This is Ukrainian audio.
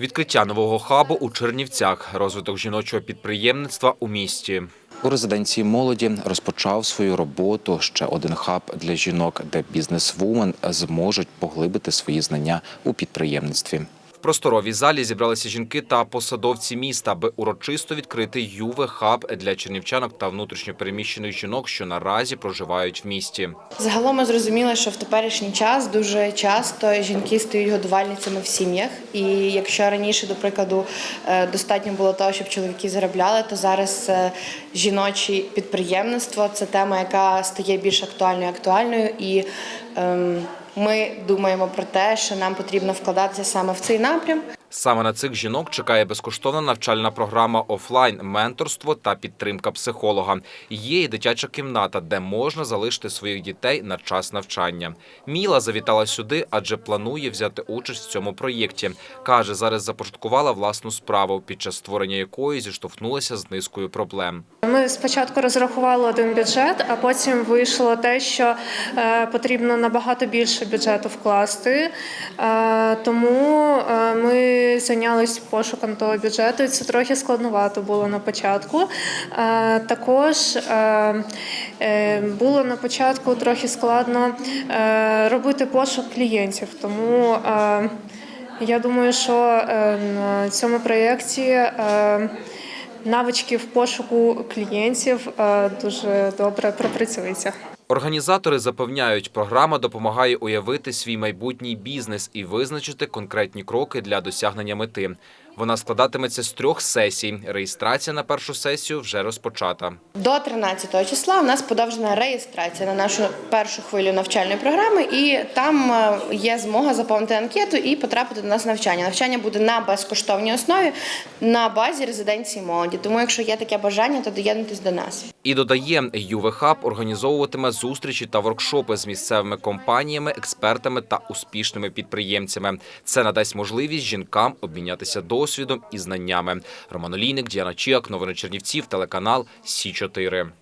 Відкриття нового хабу у Чернівцях, розвиток жіночого підприємництва у місті. У резиденції молоді розпочав свою роботу ще один хаб для жінок, де бізнес-вумен зможуть поглибити свої знання у підприємництві. Просторовій залі зібралися жінки та посадовці міста, аби урочисто відкрити юве хаб для чернівчанок та внутрішньопереміщених жінок, що наразі проживають в місті. Загалом ми зрозуміли, що в теперішній час дуже часто жінки стають годувальницями в сім'ях. І якщо раніше, до прикладу, е, достатньо було того, щоб чоловіки заробляли, то зараз е, жіноче підприємництво це тема, яка стає більш актуальною актуальною. І ем, ми думаємо про те, що нам потрібно вкладатися саме в цей напрям. Саме на цих жінок чекає безкоштовна навчальна програма офлайн, менторство та підтримка психолога. Є і дитяча кімната, де можна залишити своїх дітей на час навчання. Міла завітала сюди, адже планує взяти участь в цьому проєкті. каже, зараз започаткувала власну справу, під час створення якої зіштовхнулася з низкою проблем. Ми спочатку розрахували один бюджет, а потім вийшло те, що е, потрібно набагато більше бюджету вкласти. Е, тому е, ми зайнялися пошуком того бюджету. і Це трохи складновато було на початку. Також було на початку трохи складно робити пошук клієнтів. Тому я думаю, що на цьому проєкті. Навички в пошуку клієнтів е, дуже добре пропрацюються. Організатори запевняють, програма допомагає уявити свій майбутній бізнес і визначити конкретні кроки для досягнення мети. Вона складатиметься з трьох сесій. Реєстрація на першу сесію вже розпочата. До 13 числа у нас подовжена реєстрація на нашу першу хвилю навчальної програми, і там е, є змога заповнити анкету і потрапити до нас на навчання. Навчання буде на безкоштовній основі на базі резиденції молоді. Тому, якщо є таке бажання, то доєднуйтесь до нас. І додає, ЮВХаб організовуватиме зустрічі та воркшопи з місцевими компаніями, експертами та успішними підприємцями. Це надасть можливість жінкам обмінятися досвідом і знаннями. Роман Олійник, Діана Чіак, новини Чернівців, телеканал Сі 4